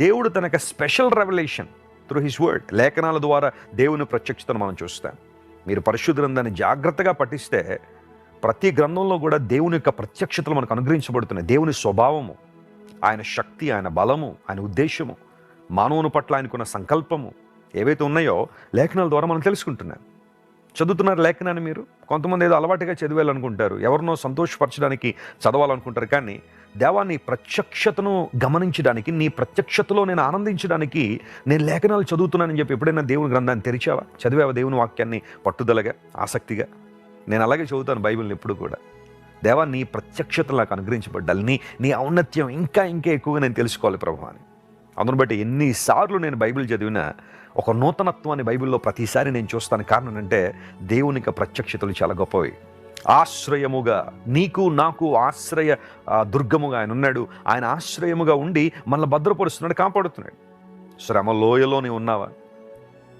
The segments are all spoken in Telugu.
దేవుడు తన యొక్క special revolution through his word. లేఖనాల ద్వారా దేవుని ప్రత్యక్షతను మనం చూస్తాం. మీరు పరిశుద్ధ గ్రంథాన్ని జాగ్రత్తగా పఠిస్తే ప్రతి గ్రంథంలో కూడా దేవుని యొక్క ప్రత్యక్షతలు మనకు అనుగ్రహించబడుతున్నాయి. దేవుని స్వభావము ఆయన శక్తి ఆయన బలము ఆయన ఉద్దేశము మానవుని పట్ల ఆయనకున్న సంకల్పము ఏవైతే ఉన్నాయో లేఖనాల ద్వారా మనం తెలుసుకుంటున్నాం. చదువుతున్నారు లేఖనాన్ని మీరు? కొంతమంది ఏదో అలవాటుగా చదివేయాలనుకుంటారు. ఎవరినో సంతోషపరచడానికి చదవాలనుకుంటారు. కానీ దేవాన్ని ప్రత్యక్షతను గమనించడానికి నీ ప్రత్యక్షతలో నేను ఆనందించడానికి నేను లేఖనాలు చదువుతున్నానని చెప్పి ఎప్పుడైనా దేవుని గ్రంథాన్ని తెరిచావా? చదివావా దేవుని వాక్యాన్ని పట్టుదలగా ఆసక్తిగా? నేను అలాగే చదువుతాను బైబిల్ని ఎప్పుడు కూడా. దేవా నీ ప్రత్యక్షత నాకు అనుగ్రహించబడ్డాలి. నీ నీ ఔన్నత్యం ఇంకా ఇంకా ఎక్కువగా నేను తెలుసుకోవాలి ప్రభు అని అందును బట్టి ఎన్నిసార్లు నేను బైబిల్ చదివినా ఒక నూతనత్వాన్ని బైబిల్లో ప్రతిసారి నేను చూస్తాను. కారణం అంటే దేవుని యొక్క ప్రత్యక్షతలు చాలా గొప్పవి. ఆశ్రయముగా నీకు నాకు ఆశ్రయ దుర్గముగా ఆయన ఉన్నాడు. ఆయన ఆశ్రయముగా ఉండి మనల్ని భద్రపరుస్తున్నాడు కాపాడుతున్నాడు. శ్రమ లోయలోనే ఉన్నావా?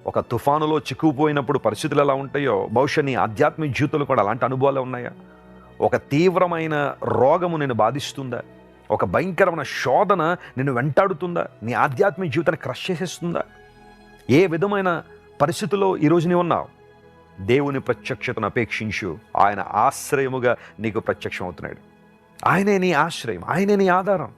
ఒక తుఫానులో చిక్కుపోయినప్పుడు పరిస్థితులు ఎలా ఉంటాయో బహుశా నీ ఆధ్యాత్మిక జీవితంలో కూడా అలాంటి అనుభవాలు ఉన్నాయా? ఒక తీవ్రమైన రోగము నేను బాధిస్తుందా? ఒక భయంకరమైన శోధన నిన్ను వెంటాడుతుందా? నీ ఆధ్యాత్మిక జీవితాన్ని క్రష్ చేసేస్తుందా? ఏ విధమైన పరిస్థితుల్లో ఈరోజు నీ ఉన్నావు? దేవుని ప్రత్యక్షతను అపేక్షించు. ఆయన ఆశ్రయముగా నీకు ప్రత్యక్షం అవుతున్నాడు ఆయనే నీ ఆశ్రయం. ఆయనే నీ ఆధారం.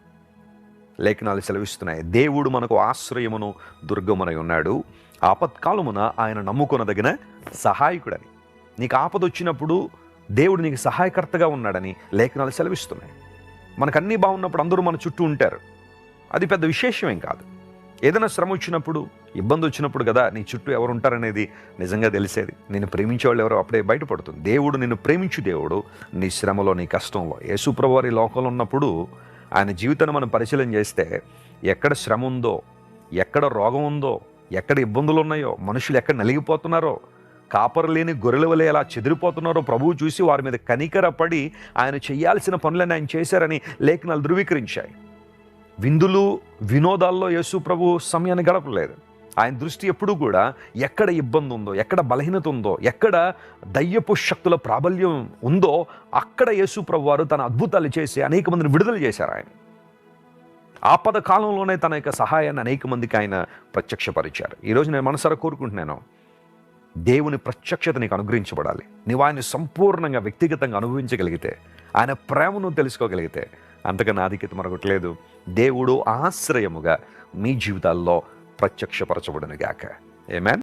లేఖనాలు సెలవిస్తున్నాయి. దేవుడు మనకు ఆశ్రయమును దుర్గమునై ఉన్నాడు. ఆపత్కాలమున ఆయన నమ్ముకొనదగిన సహాయకుడని. నీకు ఆపద వచ్చినప్పుడు దేవుడు నీకు సహాయకర్తగా ఉన్నాడని లేఖనాలు సెలవిస్తున్నాయి. మనకు అన్నీ బాగున్నప్పుడు అందరూ మన చుట్టూ ఉంటారు. అది పెద్ద విశేషమేం కాదు. ఏదైనా శ్రమ వచ్చినప్పుడు ఇబ్బంది వచ్చినప్పుడు కదా నీ చుట్టూ ఎవరు ఉంటారనేది నిజంగా తెలిసేది. నేను ప్రేమించే వాళ్ళు ఎవరో అప్పుడే బయటపడుతుంది. దేవుడు నిన్ను ప్రేమించు దేవుడు నీ శ్రమలో నీ కష్టంలో. యేసుప్రభువారి లోకంలో ఉన్నప్పుడు ఆయన జీవితాన్ని మనం పరిశీలన చేస్తే ఎక్కడ శ్రమ ఉందో ఎక్కడ రోగం ఉందో ఎక్కడ ఇబ్బందులు ఉన్నాయో మనుషులు ఎక్కడ నలిగిపోతున్నారో కాపరు లేని గొర్రెల వలె ఎలా చెదిరిపోతున్నారో ప్రభువు చూసి వారి మీద కనికరపడి ఆయన చేయాల్సిన పనులను ఆయన చేశారని లేఖనాలు ధృవీకరించాయి. విందులు వినోదాల్లో యేసు ప్రభు సమయాన్ని గడపలేదు. ఆయన దృష్టి ఎప్పుడు కూడా ఎక్కడ ఇబ్బంది ఉందో ఎక్కడ బలహీనత ఉందో ఎక్కడ దయ్యపు శక్తుల ప్రాబల్యం ఉందో అక్కడ యేసు ప్రభు వారు తన అద్భుతాలు చేసి అనేక మందిని విడుదల చేశారు ఆయన. ఆపద కాలంలోనే తన యొక్క సహాయాన్ని అనేక మందికి ఆయన ప్రత్యక్షపరిచారు. ఈరోజు నేను మనసారా కోరుకుంటున్నాను దేవుని ప్రత్యక్షత నీకు అనుగ్రహించబడాలి. నీవు ఆయన సంపూర్ణంగా వ్యక్తిగతంగా అనుభవించగలిగితే ఆయన ప్రేమను తెలుసుకోగలిగితే అంతకన్నా ఆధిక్యత మరొకటి లేదు దేవుడు ఆశ్రయముగా మీ జీవితాల్లో ప్రత్యక్షపరచబడును గాక ఏమేన్